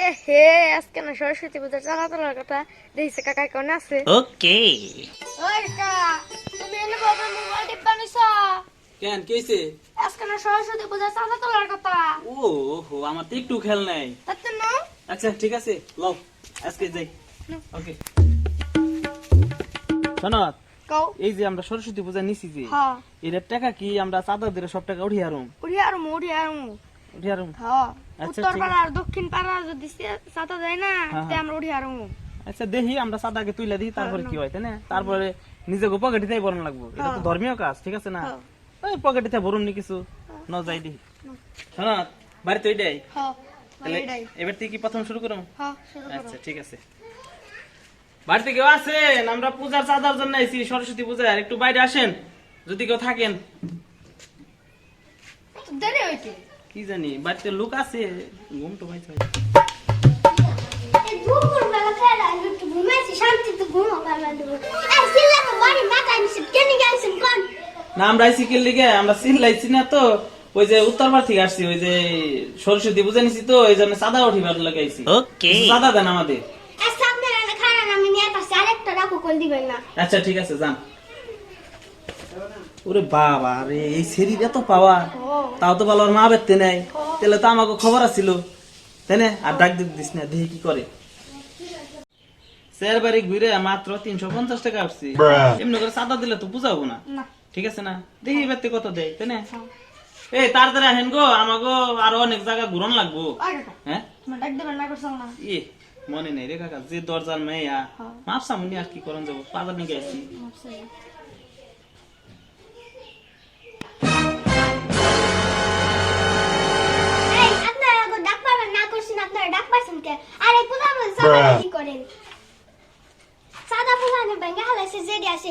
এ হে আজকে না সরস্বতী পূজা চালা তোলার কথা দেখছে কাকা কোন আছে? ওকে। ওই কাকা তুমি এনে বাবা মোবাইল টিপা নিছ কেন কেছে আজকে না সরস্বতী পূজা চালা তোলার কথা। ও হো আমার তো একটু খেয়াল নাই। তাতে না? আচ্ছা ঠিক আছে লও আজকে যাই। ওকে। সনত কও। এই যে আমরা সরস্বতী পূজা নিছি যে হ্যাঁ। এটার টাকা কি আমরা চাঁদা দিলে সব টাকা উঠিয়ে আরম? উড়ি আর মু উড়ি আর মু উঠিয়ে আরম। আচ্ছা, উত্তর পাড়া আর দক্ষিণ পাড়া যদি চাতা যায় না হ্যাঁ, তে হ্যাঁ। আমরা আচ্ছা দেখি আমরা চাঁদাকে তুইলা দিই তারপরে কি হয় তাই না? তারপরে নিজেকে পকেটে তাই বরণ লাগবো। এটা তো। ধর্মীয় কাজ ঠিক আছে না। ওই পকেটে তাই নি কিছু। ন যাই দি। সনত বাড়িতে ওইটাই। এবার থেকে কি প্রথম শুরু আচ্ছা ঠিক আছে। বাড়িতে কেউ আছেন? আমরা পূজার চাঁদার জন্য আইছি সরস্বতী পূজার। একটু বাইরে আসেন যদি কেউ থাকেন। দেরি হইছে। কি জানি বাড়িতে লোক আছে ঘুম তো কোন না আমরা আইছি কি লিগে? আমরা না তো ওই যে থেকে আসছি ওই যে সরস্বতী পূজা নিছি তো এই জন্য চাঁদা উঠিবার লাগে আইছি। ওকে চাঁদা দেন আমাদের। আচ্ছা ঠিক আছে যান। ওরে বাবা রে এই শরীর এত পাওয়া তাও তো ভালো ওর মা বেরতে নেই। তাহলে তো আমাকে খবর আছিল। তাই না? আর ডাক দিক দিস না দেখি কি করে। স্যার বাড়ি ঘুরে মাত্র তিনশো পঞ্চাশ টাকা আসছি। এমনি করে চাঁদা দিলে তো বুঝাবো না। না। ঠিক আছে না? দেখি বেরতে কত দেয় তাই না? এই তাড়াতাড়ি আসেন গো আমাকে আরও অনেক জায়গা ঘুরন লাগবো। হ্যাঁ? তোমার ডাক দেবেন না করছ না? ই মনে নেই রে কাকা যে দরজার মেয়া মাপসা মুনি আর কি করন যাব বাজার নিয়ে গেছি। কে? আর সাদা কি করেন। সাদা পূজা নে হালাইছে জেডি আছে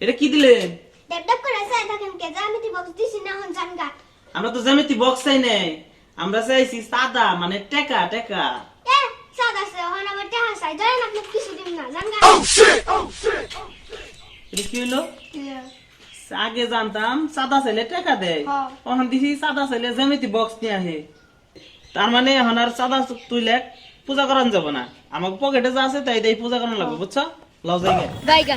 এটা কি দিলেন ডেপ ডেপ করে সাই থাকেন কে জামিতি বক্স দিছি না হন জানগা। আমরা তো জ্যামিতি বক্স চাই নাই। আমরা চাইছি সাদা মানে টেকা টেকা। এ সাদা সে হন আমার তে হাসাই জানেন আপনি কিছু দিন না জানগা। এটা কি হলো আগে জানতাম সাদা ছেলে টাকা দেয়। হ্যাঁ। এখন দিছি সাদা ছেলে জ্যামিতি বক্স নিয়ে আহে। তার মানে এখন আর সাদা তুইলে পূজা করান যাব না। আমাকে পকেটে যা আছে তাই তাই পূজা করান লাগবে বুঝছ? লজাই যাই গে। বাইগা